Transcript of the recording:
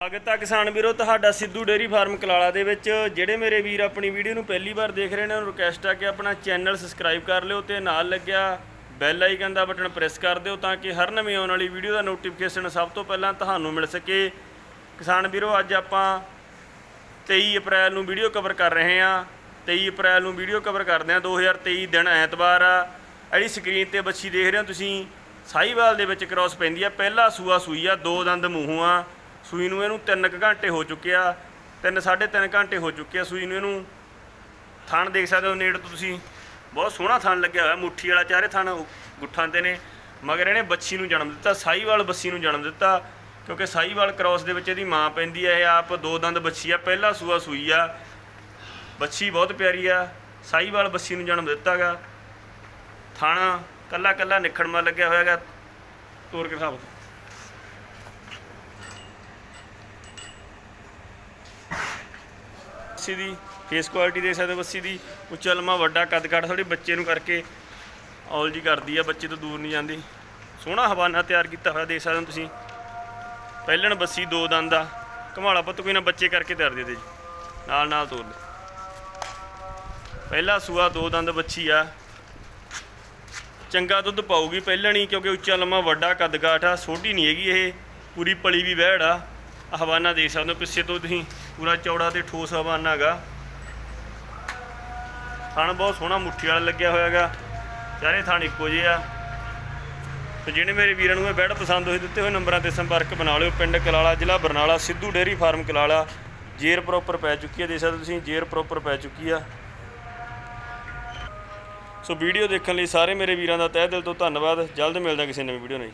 ਸਵਾਗਤ ਆ ਕਿਸਾਨ ਵੀਰੋ, ਤੁਹਾਡਾ ਸਿੱਧੂ ਡੇਰੀ ਫਾਰਮ ਕਲਾਲਾ ਦੇ ਵਿੱਚ। ਜਿਹੜੇ ਮੇਰੇ ਵੀਰ ਆਪਣੀ ਵੀਡੀਓ ਨੂੰ ਪਹਿਲੀ ਵਾਰ ਦੇਖ ਰਹੇ ਨੇ, ਉਹਨਾਂ ਨੂੰ ਰਿਕਵੈਸਟ ਆ ਕਿ ਆਪਣਾ ਚੈਨਲ ਸਬਸਕ੍ਰਾਈਬ ਕਰ ਲਿਓ ਤੇ ਨਾਲ ਲੱਗਿਆ ਬੈਲ ਆਈਕਨ ਦਾ ਬਟਨ ਪ੍ਰੈਸ ਕਰ ਦਿਓ ਤਾਂ ਕਿ ਹਰ ਨਵੀਂ ਆਉਣ ਵਾਲੀ ਵੀਡੀਓ ਦਾ ਨੋਟੀਫਿਕੇਸ਼ਨ ਸਭ ਤੋਂ ਪਹਿਲਾਂ ਤੁਹਾਨੂੰ ਮਿਲ ਸਕੇ। ਕਿਸਾਨ ਵੀਰੋ, ਅੱਜ ਆਪਾਂ 23 ਅਪ੍ਰੈਲ ਨੂੰ ਵੀਡੀਓ ਕਵਰ ਕਰ ਰਹੇ ਹਾਂ। 23 ਅਪ੍ਰੈਲ ਨੂੰ ਵੀਡੀਓ ਕਵਰ ਕਰਦੇ ਹਾਂ 2023 ਦਿਨ ਐਤਵਾਰ ਆ। ਜਿਹੜੀ ਸਕਰੀਨ ਤੇ ਬੱਚੀ ਦੇਖ ਰਹੇ ਹੋ ਤੁਸੀਂ ਸਾਈਵਾਲ ਦੇ ਵਿੱਚ ਕ੍ਰਾਸ ਪੈਂਦੀ ਆ, ਪਹਿਲਾ ਸੂਆ ਸੂਈ ਆ, ਦੋ ਦੰਦ ਮੂੰਹੋਂ ਆ। ਸੂਈ ਨੂੰ ਇਹਨੂੰ 3 ਘੰਟੇ ਹੋ ਚੁੱਕੇ ਆ 3 3.5 ਘੰਟੇ ਹੋ ਚੁੱਕੇ ਆ ਸੂਈ ਨੂੰ ਇਹਨੂੰ। ਥਣ ਦੇਖ ਸਕਦੇ ਹੋ ਨੇੜ ਤੋਂ ਤੁਸੀਂ। ਬਹੁਤ ਸੋਹਣਾ ਥਣ ਲੱਗਿਆ ਹੋਇਆ, ਮੁੱਠੀ ਵਾਲਾ ਚਾਰੇ ਥਣ ਗੁੱਠਾਂ ਤੇ ਨੇ। ਮਗਰ ਇਹਨੇ ਬੱਚੀ ਨੂੰ ਜਨਮ ਦਿੱਤਾ ਸਾਈਵਾਲ ਬੱਸੀ ਨੂੰ ਜਨਮ ਦਿੱਤਾ, ਕਿਉਂਕਿ ਸਾਈਵਾਲ ਕ੍ਰਾਸ ਦੇ ਵਿੱਚ ਇਹਦੀ ਮਾਂ ਪੈਂਦੀ ਹੈ ਇਹ ਆਪ ਦੋ ਦੰਦ ਬੱਚੀ ਆ, ਪਹਿਲਾ ਸੂਆ ਸੂਈ ਆ। ਬੱਚੀ ਬਹੁਤ ਪਿਆਰੀ ਆ, ਸਾਹੀਵਾਲ ਬੱਸੀ ਨੂੰ ਜਨਮ ਦਿੱਤਾਗਾ। ਥਣ ਕੱਲਾ ਕੱਲਾ ਨਿਖੜਮਾ ਲੱਗਿਆ ਹੋਇਆਗਾ। ਤੋਰ ਕੇ ਹਿਸਾਬ ਬੱਸੀ ਦੀ ਫੇਸ ਕੁਆਲਿਟੀ ਦੇਖ ਸਕਦੇ ਹੋ ਬੱਸੀ ਦੀ। ਉੱਚਾ ਲੰਮਾ ਵੱਡਾ ਕੱਦ ਕਾਠ ਥੋੜੀ ਬੱਚੇ ਨੂੰ ਕਰਕੇ ਔਲ ਜੀ ਕਰਦੀ ਆ, ਬੱਚੇ ਤੋਂ ਦੂਰ ਨਹੀਂ ਜਾਂਦੀ। ਸੋਹਣਾ ਹਵਾਨਾ ਤਿਆਰ ਕੀਤਾ ਹੋਇਆ ਦੇਖ ਸਕਦੇ ਹੋ ਤੁਸੀਂ। ਪਹਿਲਣ ਬੱਸੀ ਦੋ ਦੰਦ ਆ, ਘਮਾਲਾ ਪੁੱਤ ਕੋਈ ਨਾ ਬੱਚੇ ਕਰਕੇ ਤਿਆਰ ਦੇ ਦੇ ਜੀ। ਨਾਲ ਨਾਲ ਤੋਰ ਲੈ ਪਹਿਲਾ ਸੂਆ ਦੋ ਦੰਦ ਬੱਚੀ ਆ। ਚੰਗਾ ਦੁੱਧ ਪਾਊਗੀ ਪਹਿਲਣ ਹੀ, ਕਿਉਂਕਿ ਉੱਚਾ ਲੰਮਾ ਵੱਡਾ ਕੱਦ ਕਾਠ ਆ, ਛੋਟੀ ਨਹੀਂ ਹੈਗੀ ਇਹ। ਪੂਰੀ ਪਲੀ ਵੀ ਵਹਿੜ ਆ। ਹਵਾਨਾ ਦੇਖ ਸਕਦੇ ਹੋ ਪਿੱਛੇ ਤੋਂ ਤੁਸੀਂ ਪੂਰਾ ਚੌੜਾ ਤੇ ਠੋਸ ਹਵਾਨਾ ਹੈਗਾ। ਥਣ ਬਹੁਤ ਸੋਹਣਾ ਮੁੱਠੀ ਵਾਲਾ ਲੱਗਿਆ ਹੋਇਆ ਹੈਗਾ। ਚਾਰੇ ਥਣ ਇੱਕੋ ਜਿਹੇ ਆ। ਤੇ ਜਿਹੜੇ ਮੇਰੇ ਵੀਰਾਂ ਨੂੰ ਇਹ ਬੈਡ ਪਸੰਦ ਹੋਏ, ਦਿੱਤੇ ਹੋਏ ਨੰਬਰਾਂ ਤੇ ਸੰਪਰਕ ਬਣਾ ਲਿਓ। ਪਿੰਡ ਕਲਾਲਾ, ਜ਼ਿਲ੍ਹਾ ਬਰਨਾਲਾ, ਸਿੱਧੂ ਡੇਅਰੀ ਫਾਰਮ ਕਲਾਲਾ। ਜੇਰ ਪ੍ਰੋਪਰ ਪੈ ਚੁੱਕੀ ਹੈ ਦੇਖ ਸਕਦੇ ਹੋ ਤੁਸੀਂ ਜੇਰ ਪ੍ਰੋਪਰ ਪੈ ਚੁੱਕੀ ਆ। ਸੋ ਵੀਡੀਓ ਦੇਖਣ ਲਈ ਸਾਰੇ ਮੇਰੇ ਵੀਰਾਂ ਦਾ ਤਹਿ ਦਿਲ ਤੋਂ ਧੰਨਵਾਦ। ਜਲਦ ਮਿਲਦਾ ਕਿਸੇ ਨਵੀਂ ਵੀਡੀਓ ਨਾਲ